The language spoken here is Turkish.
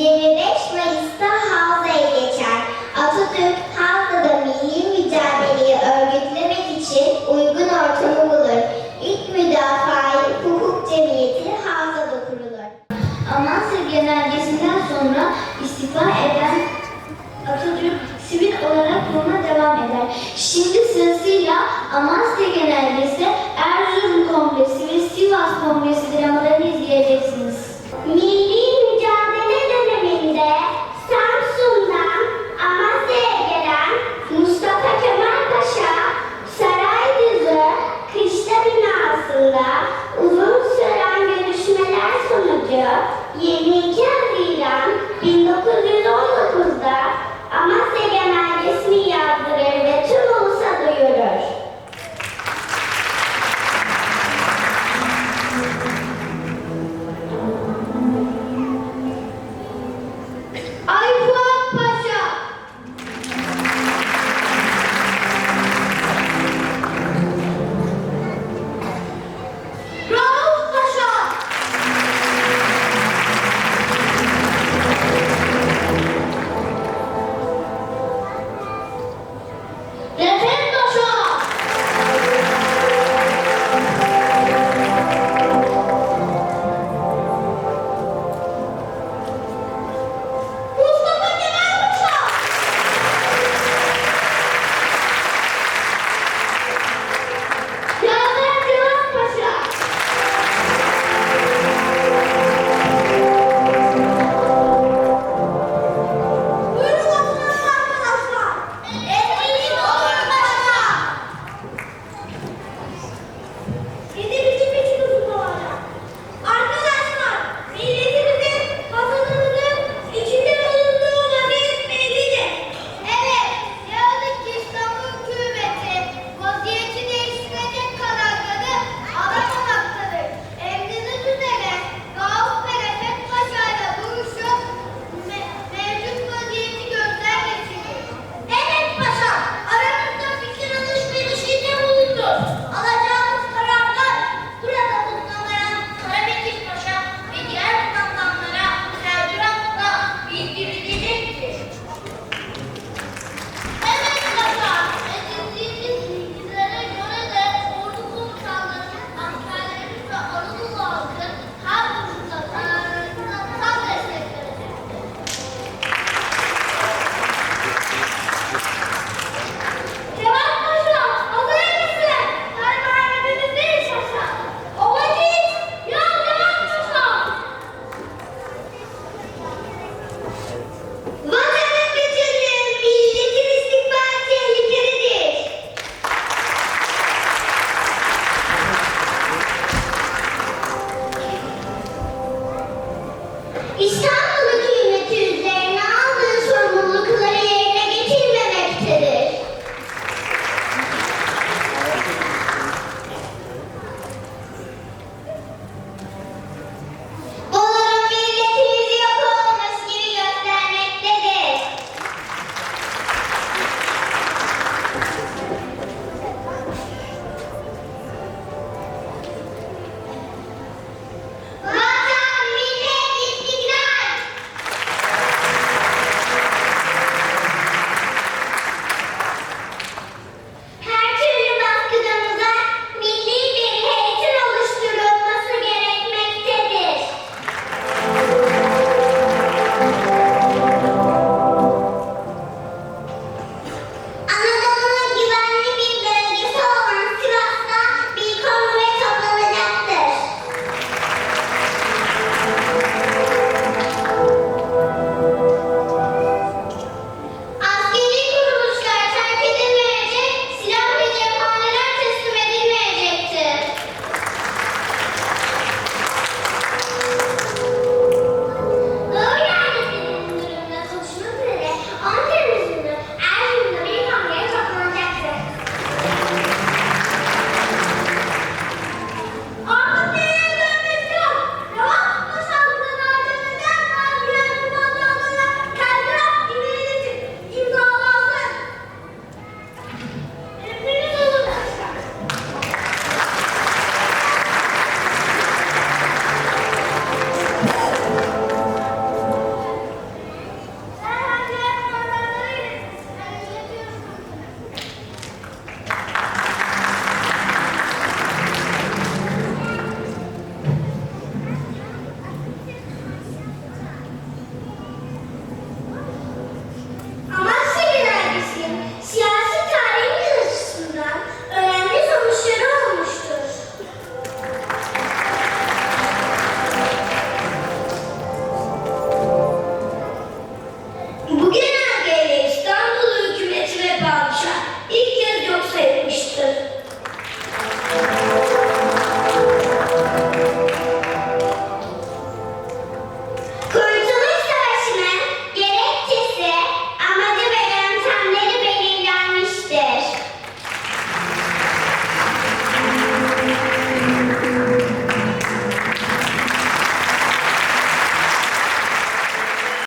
25 Mayıs'ta Havza'ya geçer. Atatürk Havza'da milli mücadeleyi örgütlemek için uygun ortamı bulur. İlk müdafaa hukuk cemiyeti Havza'da kurulur. Amasya genelgesinden sonra istifa eden Atatürk sivil olarak Roma devam eder. Şimdi sırasıyla Amasya genelgesi